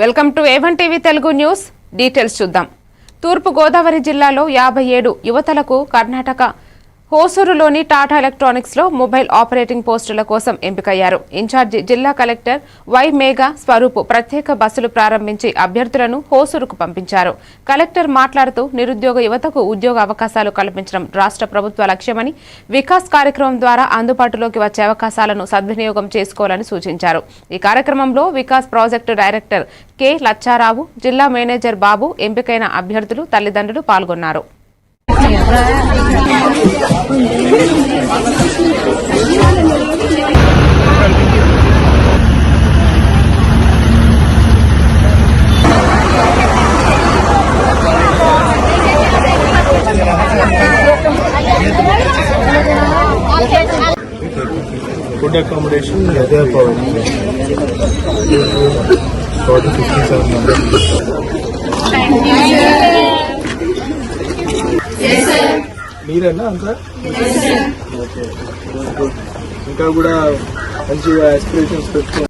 Welcome to A one TV Telugu news. Details చూద్దాం. తూర్పు గోదావరి జిల్లాలో యాభై ఏడు యువతలకు కర్ణాటక హోసూరులోని టాటా ఎలక్ట్రానిక్స్లో మొబైల్ ఆపరేటింగ్ పోస్టుల కోసం ఎంపికయ్యారు. ఇన్ఛార్జి జిల్లా కలెక్టర్ వై మేఘా స్వరూప్ ప్రత్యేక బస్సులు ప్రారంభించి అభ్యర్థులను హోసూరుకు పంపించారు. కలెక్టర్ మాట్లాడుతూ నిరుద్యోగ యువతకు ఉద్యోగ అవకాశాలు కల్పించడం రాష్ట్ర ప్రభుత్వ లక్ష్యమని వికాస్ కార్యక్రమం ద్వారా అందుబాటులోకి వచ్చే అవకాశాలను సద్వినియోగం చేసుకోవాలని సూచించారు. ఈ కార్యక్రమంలో Vikas project director K Lachcharao జిల్లా మేనేజర్ బాబు ఎంపికైన అభ్యర్థులు తల్లిదండ్రులు పాల్గొన్నారు. ఫుడ్ అకామిడేషన్ అదే టోటల్ ఫిఫ్టీ సెవెన్ మెంబర్స్ మీరేనా అంతా? ఇంకా కూడా మంచిగా ఆస్పిరేషన్స్ పెట్టుకో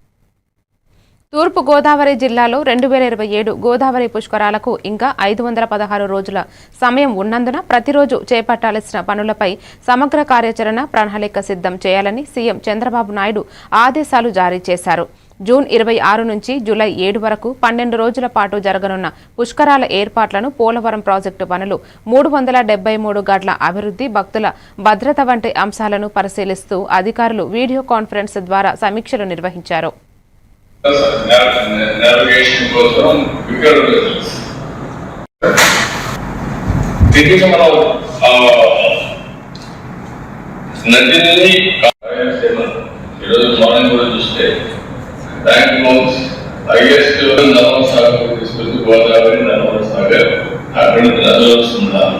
తూర్పు గోదావరి జిల్లాలో రెండు వేల ఇరవై ఏడు గోదావరి పుష్కరాలకు ఇంకా ఐదు వందల పదహారు రోజుల సమయం ఉన్నందున ప్రతిరోజు చేపట్టాల్సిన పనులపై సమగ్ర కార్యాచరణ ప్రణాళిక సిద్ధం చేయాలని సీఎం చంద్రబాబు నాయుడు ఆదేశాలు జారీ చేశారు. జూన్ ఇరవై ఆరు నుంచి జూలై ఏడు వరకు పన్నెండు రోజుల పాటు జరగనున్న పుష్కరాల ఏర్పాట్లను పోలవరం ప్రాజెక్టు పనులు మూడు వందల డెబ్బై మూడు గడ్ల అభివృద్ధి భక్తుల భద్రత వంటి అంశాలను పరిశీలిస్తూ అధికారులు వీడియో కాన్ఫరెన్స్ ద్వారా సమీక్షలు నిర్వహించారు. నావిగేషన్ కోసం వికర్ తిరిగి మనం నదిని ఈరోజు మార్నింగ్ కూడా చూస్తే bank loans highest Narmada Sagar తీసుకొచ్చి గోదావరి నర్మద సాగర్ అక్కడ నదులు వస్తున్నారు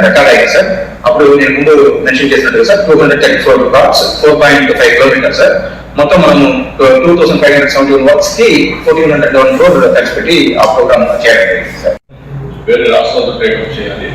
రికార్డ్ అయ్యింది సార్ అప్పుడు నేను ముందు మెన్షన్ చేసినట్టుగా sir two hundred thirty four crops four point five kilometre sir మొత్తం మనము two thousand five hundred seventy one వర్క్స్కి fourteen hundred eleven crore ఖర్చు పెట్టి ఆ ప్రోగ్రామ్ చేయడం జరిగింది సార్ వేరే రాష్ట్రాలతో చేయాలి.